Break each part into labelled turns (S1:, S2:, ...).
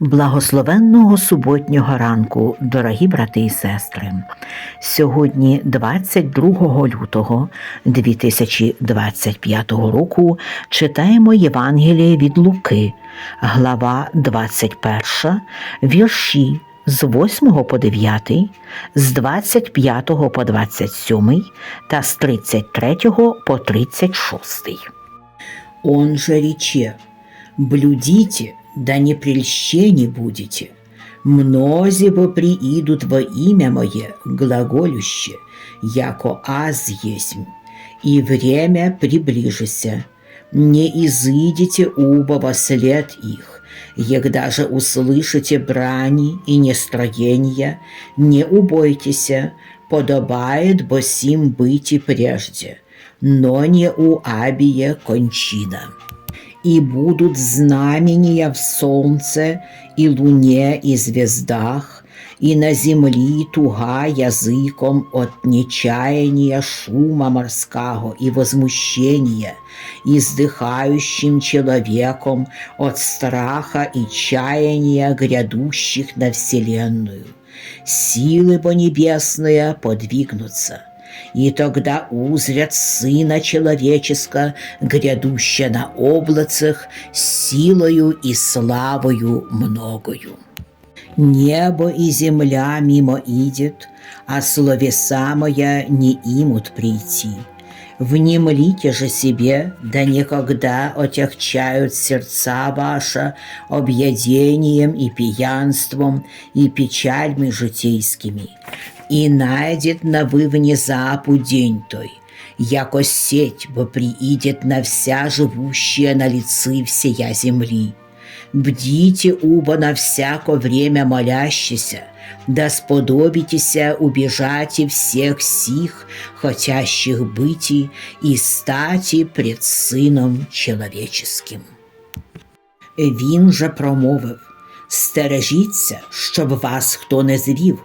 S1: Благословенного суботнього ранку, дорогі брати і сестри. Сьогодні, 22 лютого 2025 року, читаємо Євангеліє від Луки, глава 21, вірші з 8 по 9, з 25 по 27 та з 33 по 36.
S2: Он же рече, блюдите, да не прельщени будете. Мнози бо приидут во имя Мое, глаголюще, яко аз есмь, и время приближися. Не изыдите уба во след их, егда же услышите брани и нестроения, не убойтеся, подобает бо сим быть и прежде, но не у Абия кончина и будут знамения в солнце и луне и звездах, и на земли туга языком от нечаяния шума морского и возмущения, и вздыхающим человеком от страха и чаяния грядущих на вселенную. Силы бо небесные подвигнутся, и тогда узрят Сына Человеческа, грядуща на облацах, силою и славою многою. Небо и земля мимо идет, а словеса моя не имут прийти. Внемлите же себе, да никогда отягчают сердца ваша объедением и пьянством и печальми житейскими, и найдет на вы внезапу день той, яко сеть бо приидет на вся живущая на лицы всея земли. Бдите уба на всяко время молящийся, да сподобитеся убежать и всех сих, хотящих быти, и стати пред Сином Человеческим. Він же промовив: Стережіться, щоб вас хто не звів,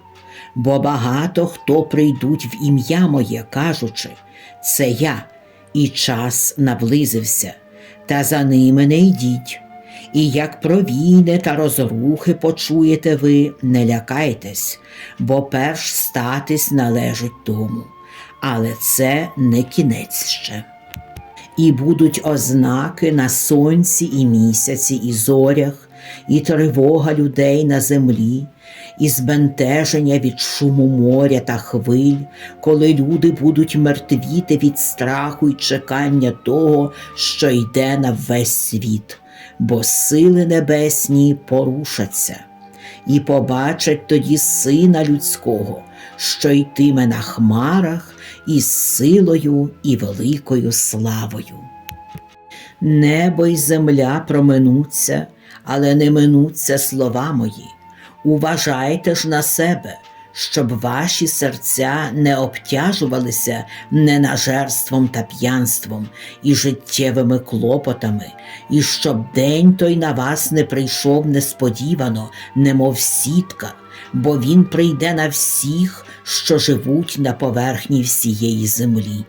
S2: бо багато хто прийдуть в ім'я моє, кажучи, це я, і час наблизився, та за ними не йдіть. І як про війни та розрухи почуєте ви, не лякайтесь, бо перш статись належить тому, але це не кінець ще. І будуть ознаки на сонці і місяці, і зорях, і тривога людей на землі, і збентеження від шуму моря та хвиль, коли люди будуть мертвіти від страху й чекання того, що йде на весь світ, бо сили небесні порушаться, і побачать тоді сина людського, що йтиме на хмарах із силою і великою славою. Небо й земля проминуться, але не минуться слова мої. Уважайте ж на себе, щоб ваші серця не обтяжувалися ненажерством та п'янством і життєвими клопотами, і щоб день той на вас не прийшов несподівано, немов сітка, бо він прийде на всіх, що живуть на поверхні всієї землі.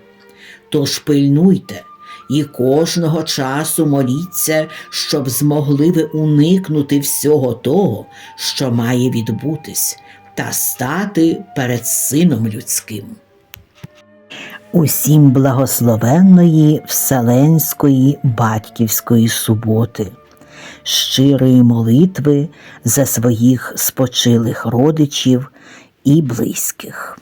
S2: Тож пильнуйте і кожного часу моліться, щоб змогли ви уникнути всього того, що має відбутись, та стати перед Сином Людським.
S1: Усім благословенної Вселенської батьківської суботи, щирої молитви за своїх спочилих родичів і близьких.